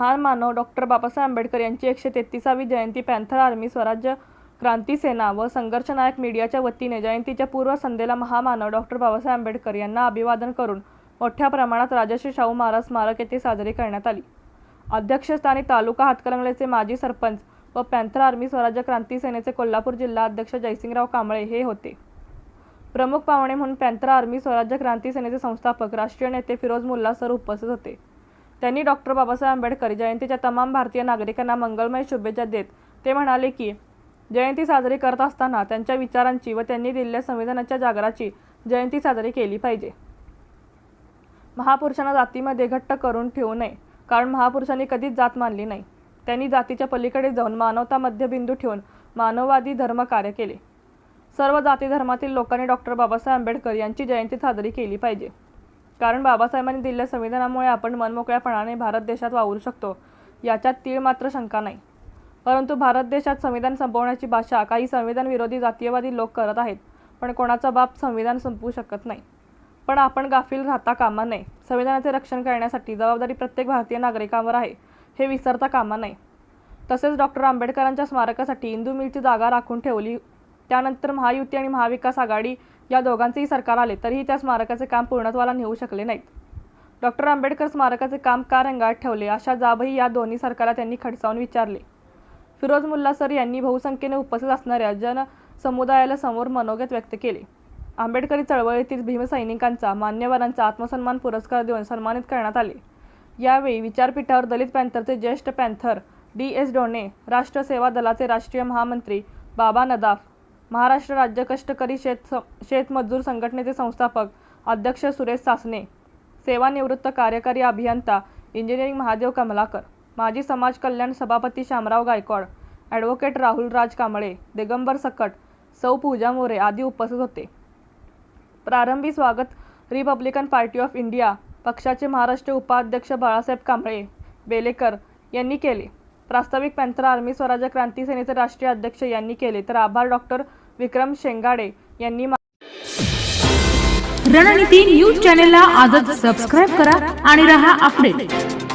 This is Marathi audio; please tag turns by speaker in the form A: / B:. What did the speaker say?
A: महान मानव डॉक्टर बाबासाहेब आंबेडकर यांची एकशे तेहतीसावी जयंती पॅन्थर आर्मी स्वराज्य क्रांती सेना व संघर्ष नायक मीडियाच्या वतीने जयंतीच्या पूर्वसंध्येला महामानव डॉक्टर बाबासाहेब आंबेडकर यांना अभिवादन करून मोठ्या प्रमाणात राजश्री शाहू महाराज स्मारक येथे साजरी करण्यात आली. अध्यक्षस्थानी तालुका हातकणंगलेचे माजी सरपंच व पॅन्थर आर्मी स्वराज्य क्रांती सेनेचे कोल्हापूर जिल्हा अध्यक्ष जयसिंगराव कांबळे हे होते. प्रमुख पाहुणे म्हणून पॅन्थर आर्मी स्वराज्य क्रांती सेनेचे संस्थापक राष्ट्रीय नेते फिरोज मुल्ला सर उपस्थित होते. त्यांनी डॉक्टर बाबासाहेब आंबेडकर जयंतीच्या तमाम भारतीय नागरिकांना मंगलमय शुभेच्छा देत ते म्हणाले की जयंती साजरी करत असताना त्यांच्या विचारांची व त्यांनी दिलेल्या संविधानाच्या जागराची जयंती साजरी केली पाहिजे. महापुरुषांना जातीमध्ये घट्ट करून ठेवू नये कारण महापुरुषांनी कधीच जात मानली नाही. त्यांनी जातीच्या पलीकडे जाऊन मानवता मध्यबिंदू ठेवून मानववादी धर्म कार्य केले. सर्व जाती धर्मातील लोकांनी डॉक्टर बाबासाहेब आंबेडकर यांची जयंती साजरी केली पाहिजे. कारण बाबासाहेबांनी दिलेल्या संविधानामुळे आपण मनमोकळ्यापणाने भारत देशात वावरू शकतो याच्यात तीळ मात्र शंका नाही. परंतु भारत देशात संविधान संपवण्याची भाषा काही संविधान विरोधी जातीयवादी लोक करत आहेत पण कोणाचा बाप संविधान संपवू शकत नाही. पण आपण गाफील राहता कामा नये. संविधानाचे रक्षण करण्यासाठी जबाबदारी प्रत्येक भारतीय नागरिकांवर आहे हे विसरता कामा नये. तसेच डॉक्टर आंबेडकरांच्या स्मारकासाठी इंदू मिलची जागा राखून ठेवली त्यानंतर महायुती आणि महाविकास आघाडी या दोघांचेही सरकार आले तरीही त्या स्मारकाचे काम पूर्णत्वाला नेऊ शकले नाहीत. डॉक्टर आंबेडकर स्मारकाचे काम का रंगात ठेवले अशा जाबही या दोन्ही सरकारला त्यांनी खडसावून विचारले. फिरोज मुल्ला सर यांनी बहुसंख्येने उपस्थित असणाऱ्या जन समुदायाला समोर मनोगत व्यक्त केले. आंबेडकरी चळवळीतील भीमसैनिकांचा मान्यवरांचा आत्मसन्मान पुरस्कार देऊन सन्मानित करण्यात आले. यावेळी विचारपीठावर दलित पॅन्थरचे ज्येष्ठ पॅन्थर डी एस डोणे राष्ट्र सेवा दलाचे राष्ट्रीय महामंत्री बाबा नदाफ महाराष्ट्र राज्य कष्टकरी शेत शेतमजूर संघटनेचे संस्थापक अध्यक्ष सुरेश सासने सेवानिवृत्त कार्यकारी अभियंता इंजिनिअरिंग महादेव कमलाकर माजी समाज कल्याण सभापती शामराव गायकवाड ॲडव्होकेट राहुल राज कांबळे दिगंबर सकट सौ पूजा मोरे आदी उपस्थित होते. प्रारंभी स्वागत रिपब्लिकन पार्टी ऑफ इंडिया पक्षाचे महाराष्ट्र उपाध्यक्ष बाळासाहेब कांबळे बेलेकर यांनी केले. प्रास्ताविक पॅन्थर आर्मी स्वराज्य क्रांती सेनेचे राष्ट्रीय अध्यक्ष यांनी केले. तर आभार डॉक्टर विक्रम शेंगाडे यांनी
B: रणनीती न्यूज चॅनेलला आजच सबस्क्राईब करा आणि रहा अपडेट